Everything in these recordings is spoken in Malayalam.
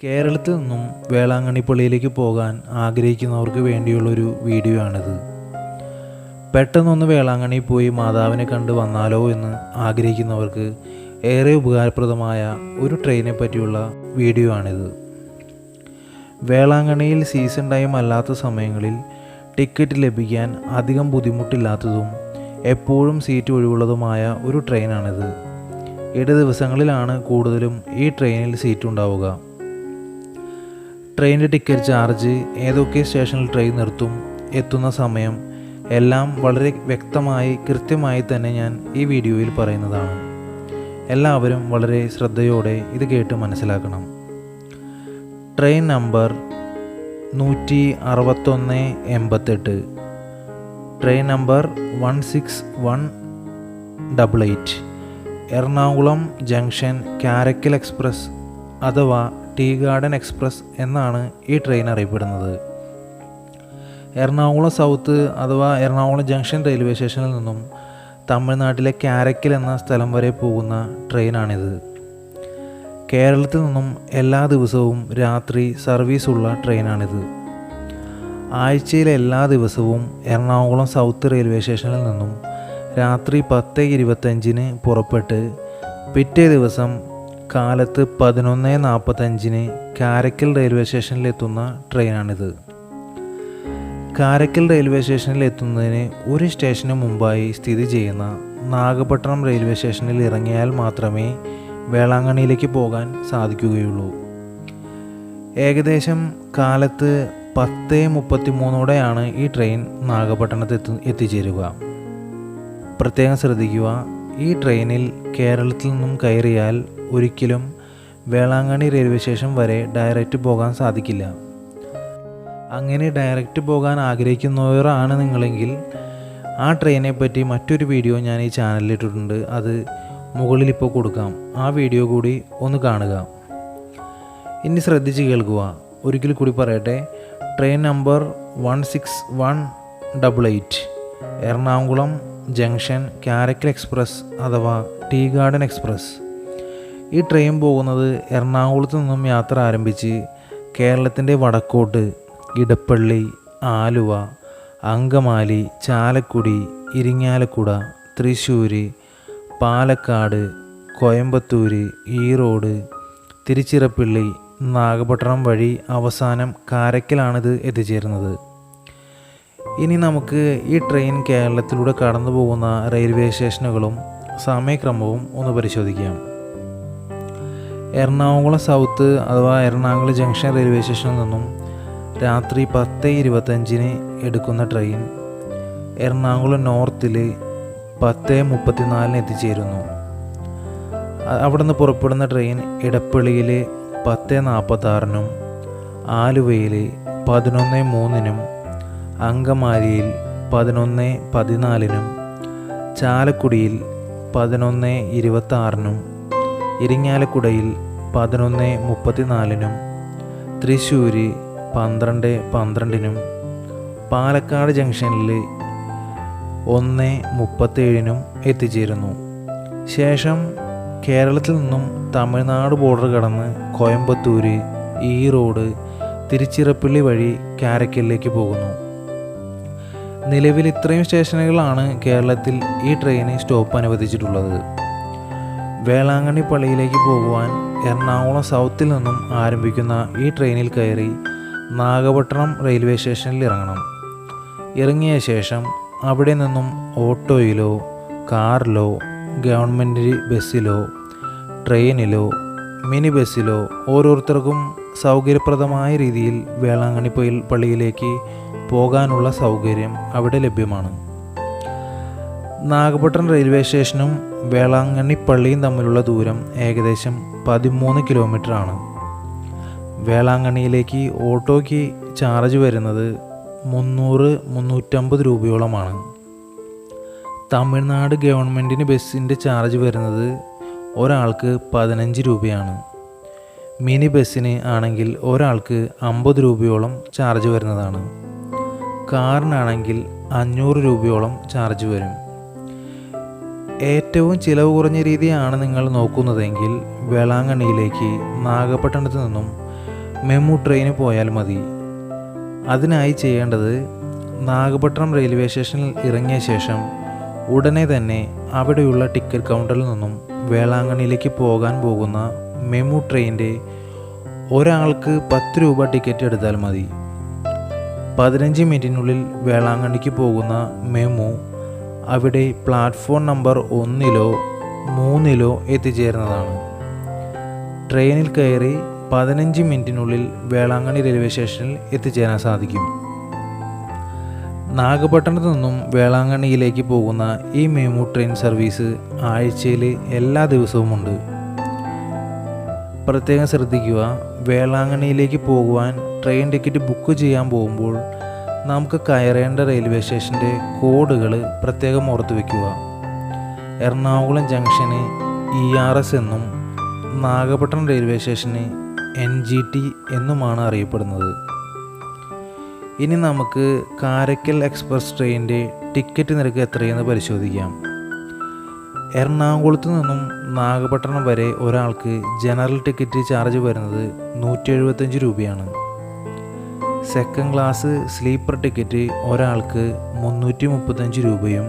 കേരളത്തിൽ നിന്നും വേളാങ്കണ്ണി പള്ളിയിലേക്ക് പോകാൻ ആഗ്രഹിക്കുന്നവർക്ക് വേണ്ടിയുള്ളൊരു വീഡിയോ ആണിത് പെട്ടെന്നൊന്ന് വേളാങ്കണ്ണി പോയി മാതാവിനെ കണ്ട് വന്നാലോ എന്ന് ആഗ്രഹിക്കുന്നവർക്ക് ഏറെ ഉപകാരപ്രദമായ ഒരു ട്രെയിനെ പറ്റിയുള്ള വീഡിയോ ആണിത് വേളാങ്കണ്ണിയിൽ സീസൺ ടൈം അല്ലാത്ത സമയങ്ങളിൽ ടിക്കറ്റ് ലഭിക്കാൻ അധികം ബുദ്ധിമുട്ടില്ലാത്തതും എപ്പോഴും സീറ്റ് ഒഴിവുള്ളതുമായ ഒരു ട്രെയിനാണിത്. ഇട ദിവസങ്ങളിലാണ് കൂടുതലും ഈ ട്രെയിനിൽ സീറ്റ് ഉണ്ടാവുക. ട്രെയിനിന്റെ ടിക്കറ്റ് ചാർജ് ഏതൊക്കെ സ്റ്റേഷനിൽ ട്രെയിൻ നിർത്തും എത്തുന്ന സമയം എല്ലാം വളരെ വ്യക്തമായി കൃത്യമായി തന്നെ ഞാൻ ഈ വീഡിയോയിൽ പറയുന്നതാണ്. എല്ലാവരും വളരെ ശ്രദ്ധയോടെ ഇത് കേട്ട് മനസ്സിലാക്കണം. ട്രെയിൻ നമ്പർ നൂറ്റി അറുപത്തൊന്ന് എൺപത്തെട്ട്. Train number one six one double eight. Ernakulam junction Karaikal express അഥവാ ടീ ഗാർഡൻ എക്സ്പ്രസ് എന്നാണ് ഈ ട്രെയിൻ അറിയപ്പെടുന്നത്. എറണാകുളം സൗത്ത് അഥവാ എറണാകുളം ജംഗ്ഷൻ റെയിൽവേ സ്റ്റേഷനിൽ നിന്നും തമിഴ്നാട്ടിലെ കാരക്കൽ എന്ന സ്ഥലം വരെ പോകുന്ന ട്രെയിനാണിത്. കേരളത്തിൽ നിന്നും എല്ലാ ദിവസവും രാത്രി സർവീസ് ഉള്ള ട്രെയിനാണിത്. ആഴ്ചയിലെ എല്ലാ ദിവസവും എറണാകുളം സൗത്ത് റെയിൽവേ സ്റ്റേഷനിൽ നിന്നും രാത്രി പത്ത് ഇരുപത്തഞ്ചിന് പുറപ്പെട്ട് പിറ്റേ ദിവസം കാലത്ത് പതിനൊന്ന് നാൽപ്പത്തഞ്ചിന് കാരക്കൽ റെയിൽവേ സ്റ്റേഷനിലെത്തുന്ന ട്രെയിനാണിത്. കാരക്കൽ റെയിൽവേ സ്റ്റേഷനിൽ എത്തുന്നതിന് ഒരു സ്റ്റേഷന് മുമ്പായി സ്ഥിതി ചെയ്യുന്ന നാഗപട്ടണം റെയിൽവേ സ്റ്റേഷനിൽ ഇറങ്ങിയാൽ മാത്രമേ വേളാങ്കണ്ണിയിലേക്ക് പോകാൻ സാധിക്കുകയുള്ളൂ. ഏകദേശം കാലത്ത് പത്ത് മുപ്പത്തി മൂന്നോടെയാണ് ഈ ട്രെയിൻ നാഗപട്ടണത്ത് എത്തി എത്തിച്ചേരുക. പ്രത്യേകം ശ്രദ്ധിക്കുക ഈ ട്രെയിനിൽ കേരളത്തിൽ നിന്നും കയറിയാൽ ഒരിക്കലും വേളാങ്കണ്ണി റെയിൽവേ സ്റ്റേഷൻ വരെ ഡയറക്റ്റ് പോകാൻ സാധിക്കില്ല. അങ്ങനെ ഡയറക്റ്റ് പോകാൻ ആഗ്രഹിക്കുന്നവരാണ് നിങ്ങളെങ്കിൽ ആ ട്രെയിനെ പറ്റി മറ്റൊരു വീഡിയോ ഞാൻ ഈ ചാനലിൽ ഇട്ടിട്ടുണ്ട്. അത് മുകളിൽ ഇപ്പോൾ കൊടുക്കാം. ആ വീഡിയോ കൂടി ഒന്ന് കാണുക. ഇനി ശ്രദ്ധിച്ച് കേൾക്കുക. ഒരിക്കൽ കൂടി പറയട്ടെ. Train number one six one double eight Ernakulam junction Karaikal express അഥവാ ടീ ഗാർഡൻ എക്സ്പ്രസ്. ഈ ട്രെയിൻ പോകുന്നത് എറണാകുളത്ത് നിന്നും യാത്ര ആരംഭിച്ച് കേരളത്തിന്റെ വടക്കോട്ട് ഇടപ്പള്ളി ആലുവ അങ്കമാലി ചാലക്കുടി ഇരിങ്ങാലക്കുട തൃശ്ശൂർ പാലക്കാട് കോയമ്പത്തൂർ ഈറോഡ് തിരുച്ചിറപ്പള്ളി നാഗപട്ടണം വഴി അവസാനം കാരക്കലാണിത് എത്തിച്ചേരുന്നത്. ഇനി നമുക്ക് ഈ ട്രെയിൻ കേരളത്തിലൂടെ കടന്നു പോകുന്ന റെയിൽവേ സ്റ്റേഷനുകളും സമയക്രമവും ഒന്ന് പരിശോധിക്കാം. എറണാകുളം സൗത്ത് അഥവാ എറണാകുളം ജംഗ്ഷൻ റെയിൽവേ സ്റ്റേഷനിൽ നിന്നും രാത്രി പത്ത് ഇരുപത്തഞ്ചിന് എടുക്കുന്ന ട്രെയിൻ എറണാകുളം നോർത്തിൽ പത്ത് മുപ്പത്തിനാലിന് എത്തിച്ചേരുന്നു. അവിടെ നിന്ന് പുറപ്പെടുന്ന ട്രെയിൻ ഇടപ്പള്ളിയിൽ പത്ത് നാൽപ്പത്താറിനും ആലുവയിൽ പതിനൊന്ന് മൂന്നിനും അങ്കമാലിയിൽ പതിനൊന്ന് പതിനാലിനും ചാലക്കുടിയിൽ പതിനൊന്ന് ഇരുപത്താറിനും ഇരിങ്ങാലക്കുടയിൽ പതിനൊന്ന് മുപ്പത്തിനാലിനും തൃശ്ശൂർ പന്ത്രണ്ട് പന്ത്രണ്ടിനും പാലക്കാട് ജംഗ്ഷനിൽ ഒന്ന് മുപ്പത്തേഴിനും എത്തിച്ചേരുന്നു. ശേഷം കേരളത്തിൽ നിന്നും തമിഴ്നാട് ബോർഡർ കടന്ന് കോയമ്പത്തൂർ റോഡ് തിരുച്ചിറപ്പള്ളി വഴി കാരക്കലിലേക്ക് പോകുന്നു. നിലവിൽ ഇത്രയും സ്റ്റേഷനുകളാണ് കേരളത്തിൽ ഈ ട്രെയിന് സ്റ്റോപ്പ് അനുവദിച്ചിട്ടുള്ളത്. വേളാങ്കണ്ണി പള്ളിയിലേക്ക് പോകുവാൻ എറണാകുളം സൗത്തിൽ നിന്നും ആരംഭിക്കുന്ന ഈ ട്രെയിനിൽ കയറി നാഗപട്ടണം റെയിൽവേ സ്റ്റേഷനിൽ ഇറങ്ങണം. ഇറങ്ങിയ ശേഷം അവിടെ നിന്നും ഓട്ടോയിലോ കാറിലോ ഗവൺമെന്റ് ബസ്സിലോ ട്രെയിനിലോ മിനി ബസ്സിലോ ഓരോരുത്തർക്കും സൗകര്യപ്രദമായ രീതിയിൽ വേളാങ്കണ്ണി പള്ളിയിലേക്ക് പോകാനുള്ള സൗകര്യം അവിടെ ലഭ്യമാണ്. നാഗപട്ടണം റെയിൽവേ സ്റ്റേഷനും വേളാങ്കണ്ണി പള്ളിയും തമ്മിലുള്ള ദൂരം ഏകദേശം പതിമൂന്ന് കിലോമീറ്റർ ആണ് വേളാങ്കണ്ണിയിലേക്ക് ഓട്ടോയ്ക്ക് ചാർജ് വരുന്നത് മുന്നൂറ് മുന്നൂറ്റമ്പത് രൂപയോളമാണ്. തമിഴ്നാട് ഗവൺമെന്റിന് ബസ്സിന്റെ ചാർജ് വരുന്നത് ഒരാൾക്ക് പതിനഞ്ച് രൂപയാണ്. മിനി ബസ്സിന് ആണെങ്കിൽ ഒരാൾക്ക് അമ്പത് രൂപയോളം ചാർജ് വരുന്നതാണ്. കാറിനാണെങ്കിൽ അഞ്ഞൂറ് രൂപയോളം ചാർജ് വരും. ഏറ്റവും ചിലവ് കുറഞ്ഞ രീതിയാണ് നിങ്ങൾ നോക്കുന്നതെങ്കിൽ വേളാങ്കണ്ണിയിലേക്ക് നാഗപട്ടണത്തു നിന്നും മെമു ട്രെയിന് പോയാൽ മതി. അതിനായി ചെയ്യേണ്ടത് നാഗപട്ടണം റെയിൽവേ സ്റ്റേഷനിൽ ഇറങ്ങിയ ശേഷം ഉടനെ തന്നെ അവിടെയുള്ള ടിക്കറ്റ് കൗണ്ടറിൽ നിന്നും വേളാങ്കണ്ണിയിലേക്ക് പോകാൻ പോകുന്ന മെമു ട്രെയിനിന്റെ ഒരാൾക്ക് പത്ത് രൂപ ടിക്കറ്റ് എടുത്താൽ മതി. പതിനഞ്ച് മിനിറ്റിനുള്ളിൽ വേളാങ്കണ്ണിക്ക് പോകുന്ന മെമു അവിടെ പ്ലാറ്റ്ഫോം നമ്പർ ഒന്നിലോ മൂന്നിലോ എത്തിച്ചേരുന്നതാണ്. ട്രെയിനിൽ കയറി പതിനഞ്ച് മിനിറ്റിനുള്ളിൽ വേളാങ്കണ്ണി റെയിൽവേ സ്റ്റേഷനിൽ എത്തിച്ചേരാൻ സാധിക്കും. നാഗപട്ടണത്തു നിന്നും വേളാങ്കണ്ണിയിലേക്ക് പോകുന്ന ഈ മെമു ട്രെയിൻ സർവീസ് ആഴ്ചയിൽ എല്ലാ ദിവസവുമുണ്ട്. പ്രത്യേകം ശ്രദ്ധിക്കുക വേളാങ്കണ്ണിയിലേക്ക് പോകുവാൻ ട്രെയിൻ ടിക്കറ്റ് ബുക്ക് ചെയ്യാൻ പോകുമ്പോൾ നമുക്ക് കയറേണ്ട റെയിൽവേ സ്റ്റേഷന്റെ കോഡുകൾ പ്രത്യേകം ഓർത്ത് വയ്ക്കുക എറണാകുളം ജംഗ്ഷന് ഇ ആർ എസ് എന്നും നാഗപട്ടണം റെയിൽവേ സ്റ്റേഷന് എൻ ജി ടി എന്നുമാണ് അറിയപ്പെടുന്നത്. ഇനി നമുക്ക് കാരക്കൽ എക്സ്പ്രസ് ട്രെയിനിന്റെ ടിക്കറ്റ് നിരക്ക് എത്രയെന്ന് പരിശോധിക്കാം. എറണാകുളത്ത് നിന്നും നാഗപട്ടണം വരെ ഒരാൾക്ക് ജനറൽ ടിക്കറ്റ് ചാർജ് വരുന്നത് നൂറ്റി രൂപയാണ്. സെക്കൻഡ് ക്ലാസ് സ്ലീപ്പർ ടിക്കറ്റ് ഒരാൾക്ക് മുന്നൂറ്റി മുപ്പത്തഞ്ച് രൂപയും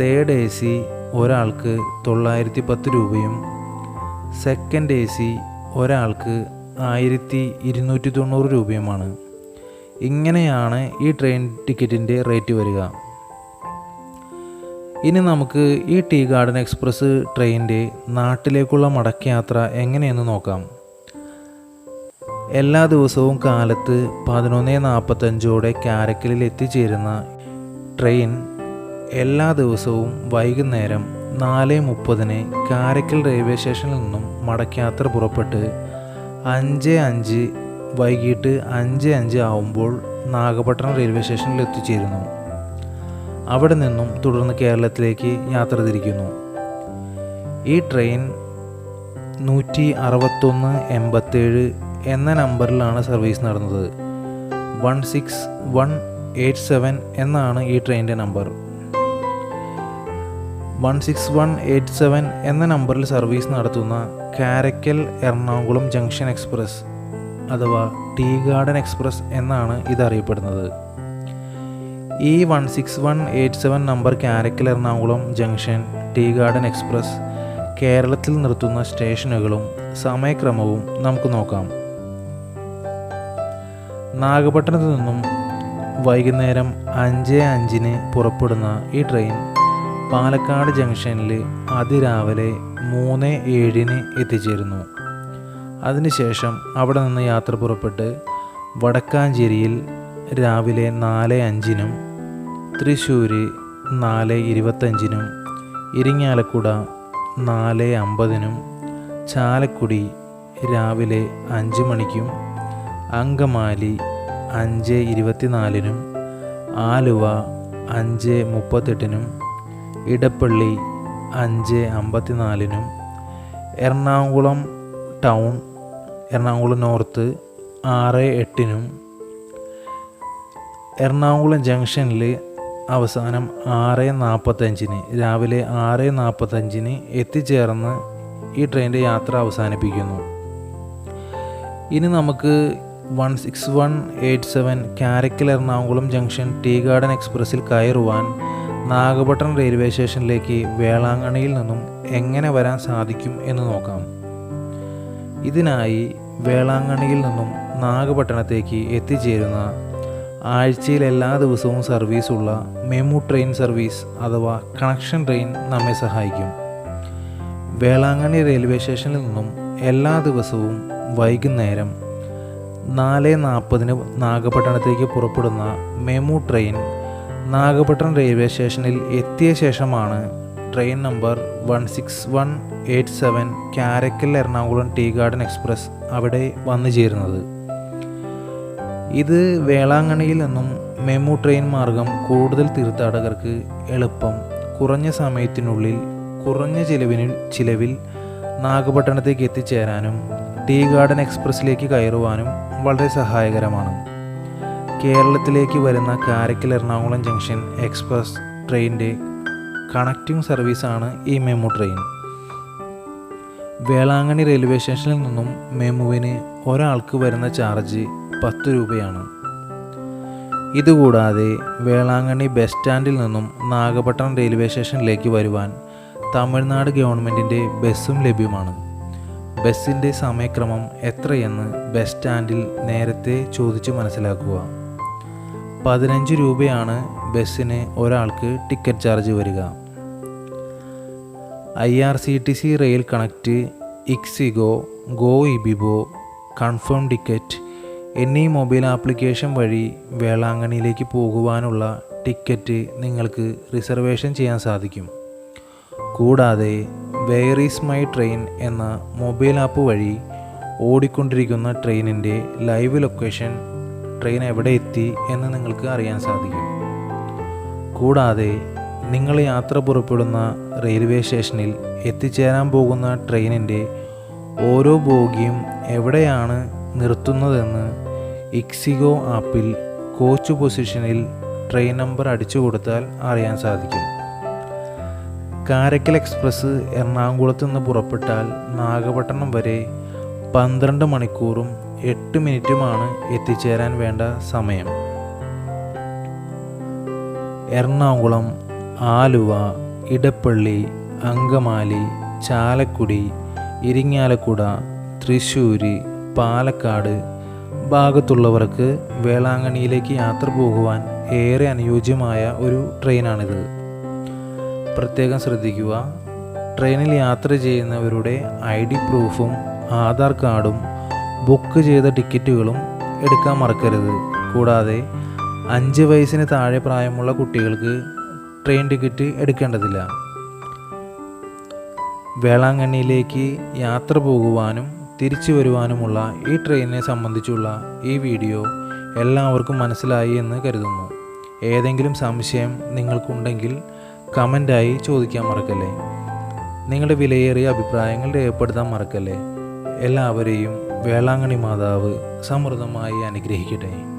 തേർഡ് എ സി ഒരാൾക്ക് തൊള്ളായിരത്തി പത്ത് രൂപയും സെക്കൻഡ് എ സി ഒരാൾക്ക് ആയിരത്തി ഇരുന്നൂറ്റി തൊണ്ണൂറ് രൂപയുമാണ്. ഇങ്ങനെയാണ് ഈ ട്രെയിൻ ടിക്കറ്റിന്റെ റേറ്റ് വരിക. ഇനി നമുക്ക് ഈ ടീ ഗാർഡൻ എക്സ്പ്രസ് ട്രെയിനിന്റെ നാട്ടിലേക്കുള്ള മടക്കയാത്ര എങ്ങനെയെന്ന് നോക്കാം. എല്ലാ ദിവസവും കാലത്ത് പതിനൊന്ന് നാൽപ്പത്തഞ്ചോടെ കാരക്കലിൽ എത്തിച്ചേരുന്ന ട്രെയിൻ എല്ലാ ദിവസവും വൈകുന്നേരം നാല് മുപ്പതിന് കാരക്കൽ റെയിൽവേ സ്റ്റേഷനിൽ നിന്നും മടക്കയാത്ര പുറപ്പെട്ട് അഞ്ച് അഞ്ച് വൈകിട്ട് അഞ്ച് അഞ്ച് ആവുമ്പോൾ നാഗപട്ടണം റെയിൽവേ സ്റ്റേഷനിൽ എത്തിച്ചേരുന്നു. അവിടെ നിന്നും തുടർന്ന് കേരളത്തിലേക്ക് യാത്ര തിരിക്കുന്നു. ഈ ട്രെയിൻ നൂറ്റി അറുപത്തൊന്ന് എൺപത്തേഴ് എന്ന നമ്പറിലാണ് സർവീസ് നടന്നത്. One six one eight seven എന്നാണ് ഈ ട്രെയിനിന്റെ number. One six one eight seven എന്ന നമ്പറിൽ സർവീസ് നടത്തുന്ന കാരക്കൽ എറണാകുളം ജംഗ്ഷൻ എക്സ്പ്രസ് അഥവാ ടീ ഗാർഡൻ എക്സ്പ്രസ് എന്നാണ് ഇതറിയപ്പെടുന്നത്. ഈ one six one eight seven number Karaikal Ernakulam junction tea garden express കേരളത്തിൽ നിർത്തുന്ന സ്റ്റേഷനുകളും സമയക്രമവും നമുക്ക് നോക്കാം. നാഗപട്ടണത്ത് നിന്നും വൈകുന്നേരം അഞ്ച് അഞ്ചിന് പുറപ്പെടുന്ന ഈ ട്രെയിൻ പാലക്കാട് ജംഗ്ഷനിൽ അതിരാവിലെ മൂന്ന് ഏഴിന് എത്തിച്ചേരുന്നു. അതിനുശേഷം അവിടെ നിന്ന് യാത്ര പുറപ്പെട്ട് വടക്കാഞ്ചേരിയിൽ രാവിലെ നാല് അഞ്ചിനും തൃശ്ശൂർ നാല് ഇരുപത്തഞ്ചിനും ഇരിങ്ങാലക്കുട നാല് അമ്പതിനും ചാലക്കുടി രാവിലെ അഞ്ച് മണിക്കും അങ്കമാലി അഞ്ച് ഇരുപത്തിനാലിനും ആലുവ അഞ്ച് മുപ്പത്തെട്ടിനും ഇടപ്പള്ളി അഞ്ച് അമ്പത്തിനാലിനും എറണാകുളം ടൗൺ എറണാകുളം നോർത്ത് ആറ് എട്ടിനും എറണാകുളം ജംഗ്ഷനിൽ അവസാനം ആറ് നാൽപ്പത്തഞ്ചിന് രാവിലെ ആറ് നാൽപ്പത്തഞ്ചിന് എത്തിച്ചേർന്ന് ഈ ട്രെയിനിന്റെ യാത്ര അവസാനിപ്പിക്കുന്നു. ഇനി നമുക്ക് one six one eight seven Karaikal Ernakulam junction tea garden എക്സ്പ്രസ്സിൽ കയറുവാൻ നാഗപട്ടണം റെയിൽവേ സ്റ്റേഷനിലേക്ക് വേളാങ്കണ്ണിയിൽ നിന്നും എങ്ങനെ വരാൻ സാധിക്കും എന്ന് നോക്കാം. ഇതിനായി വേളാങ്കണ്ണിയിൽ നിന്നും നാഗപട്ടണത്തേക്ക് എത്തിച്ചേരുന്ന ആഴ്ചയിൽ എല്ലാ ദിവസവും സർവീസുള്ള മെമു ട്രെയിൻ സർവീസ് അഥവാ കണക്ഷൻ ട്രെയിൻ നമ്മെ സഹായിക്കും. വേളാങ്കണ്ണി റെയിൽവേ സ്റ്റേഷനിൽ നിന്നും എല്ലാ ദിവസവും വൈകുന്നേരം നാല് നാൽപ്പതിന് നാഗപട്ടണത്തേക്ക് പുറപ്പെടുന്ന മെമു ട്രെയിൻ നാഗപട്ടണം റെയിൽവേ സ്റ്റേഷനിൽ എത്തിയ ശേഷമാണ് train number one six one eight seven Karaikal Ernakulam tea garden express അവിടെ വന്നു ചേരുന്നത്. ഇത് വേളാങ്കണ്ണിയിൽ നിന്നും മെമു ട്രെയിൻ മാർഗം കൂടുതൽ തീർത്ഥാടകർക്ക് എളുപ്പം. കുറഞ്ഞ സമയത്തിനുള്ളിൽ കുറഞ്ഞ ചിലവിന് ചിലവിൽ നാഗപട്ടണത്തേക്ക് എത്തിച്ചേരാനും ടീ ഗാർഡൻ എക്സ്പ്രസ്സിലേക്ക് കയറുവാനും വളരെ സഹായകരമാണ്. കേരളത്തിലേക്ക് വരുന്ന കാരക്കൽ എറണാകുളം ജംഗ്ഷൻ എക്സ്പ്രസ് ട്രെയിനിന്റെ കണക്റ്റിംഗ് സർവീസാണ് ഈ മെമു ട്രെയിൻ. വേളാങ്കണ്ണി റെയിൽവേ സ്റ്റേഷനിൽ നിന്നും മെമുവിന് ഒരാൾക്ക് വരുന്ന ചാർജ് പത്ത് രൂപയാണ്. ഇതുകൂടാതെ വേളാങ്കണ്ണി ബസ് സ്റ്റാൻഡിൽ നിന്നും നാഗപട്ടണം റെയിൽവേ സ്റ്റേഷനിലേക്ക് വരുവാൻ തമിഴ്നാട് ഗവൺമെന്റിന്റെ ബസ്സും ലഭ്യമാണ്. ബസ്സിന്റെ സമയക്രമം എത്രയെന്ന് ബസ് സ്റ്റാൻഡിൽ നേരത്തെ ചോദിച്ച് മനസ്സിലാക്കുക. പതിനഞ്ച് രൂപയാണ് ബസ്സിന് ഒരാൾക്ക് ടിക്കറ്റ് ചാർജ് വരിക. I R C T C rail connect ixigo Goibibo confirm ticket എന്നീ മൊബൈൽ ആപ്ലിക്കേഷൻ വഴി വേളാങ്കണ്ണിയിലേക്ക് പോകുവാനുള്ള ടിക്കറ്റ് നിങ്ങൾക്ക് റിസർവേഷൻ ചെയ്യാൻ സാധിക്കും. കൂടാതെ വെയർ ഈസ് മൈ ട്രെയിൻ എന്ന മൊബൈൽ ആപ്പ് വഴി ഓടിക്കൊണ്ടിരിക്കുന്ന ട്രെയിനിന്റെ ലൈവ് ലൊക്കേഷൻ ട്രെയിൻ എവിടെ എത്തി എന്ന് നിങ്ങൾക്ക് അറിയാൻ സാധിക്കും. കൂടാതെ നിങ്ങൾ യാത്ര പുറപ്പെടുന്ന റെയിൽവേ സ്റ്റേഷനിൽ എത്തിച്ചേരാൻ പോകുന്ന ട്രെയിനിന്റെ ഓരോ ബോഗിയും എവിടെയാണ് നിർത്തുന്നതെന്ന് ഇക്സിഗോ ആപ്പിൽ കോച്ച് പൊസിഷനിൽ ട്രെയിൻ നമ്പർ അടിച്ചു കൊടുത്താൽ അറിയാൻ സാധിക്കും. കാരക്കൽ എക്സ്പ്രസ് എറണാകുളത്ത് നിന്ന് പുറപ്പെട്ടാൽ നാഗപട്ടണം വരെ പന്ത്രണ്ട് മണിക്കൂറും എട്ട് മിനിറ്റുമാണ് എത്തിച്ചേരാൻ വേണ്ട സമയം. എറണാകുളം ആലുവ ഇടപ്പള്ളി അങ്കമാലി ചാലക്കുടി ഇരിങ്ങാലക്കുട തൃശ്ശൂർ പാലക്കാട് ഭാഗത്തുള്ളവർക്ക് വേളാങ്കണ്ണിയിലേക്ക് യാത്ര പോകുവാൻ ഏറെ അനുയോജ്യമായ ഒരു ട്രെയിനാണിത്. പ്രത്യേകം ശ്രദ്ധിക്കുക. ട്രെയിനിൽ യാത്ര ചെയ്യുന്നവരുടെ ഐ ഡി പ്രൂഫും ആധാർ കാർഡും ബുക്ക് ചെയ്ത ടിക്കറ്റുകളും എടുക്കാൻ മറക്കരുത്. കൂടാതെ അഞ്ച് വയസ്സിന് താഴെ പ്രായമുള്ള കുട്ടികൾക്ക് ട്രെയിൻ ടിക്കറ്റ് എടുക്കേണ്ടതില്ല. വേളാങ്കണ്ണിയിലേക്ക് യാത്ര പോകുവാനും തിരിച്ചു വരുവാനുമുള്ള ഈ ട്രെയിനിനെ സംബന്ധിച്ചുള്ള ഈ വീഡിയോ എല്ലാവർക്കും മനസ്സിലായി എന്ന് കരുതുന്നു. ഏതെങ്കിലും സംശയം നിങ്ങൾക്കുണ്ടെങ്കിൽ കമന്റായി ചോദിക്കാൻ മറക്കല്ലേ? നിങ്ങളുടെ വിലയേറിയ അഭിപ്രായങ്ങൾ രേഖപ്പെടുത്താൻ മറക്കല്ലേ? എല്ലാവരെയും വേളാങ്കണി മാതാവ് സമൃദ്ധമായി അനുഗ്രഹിക്കട്ടെ.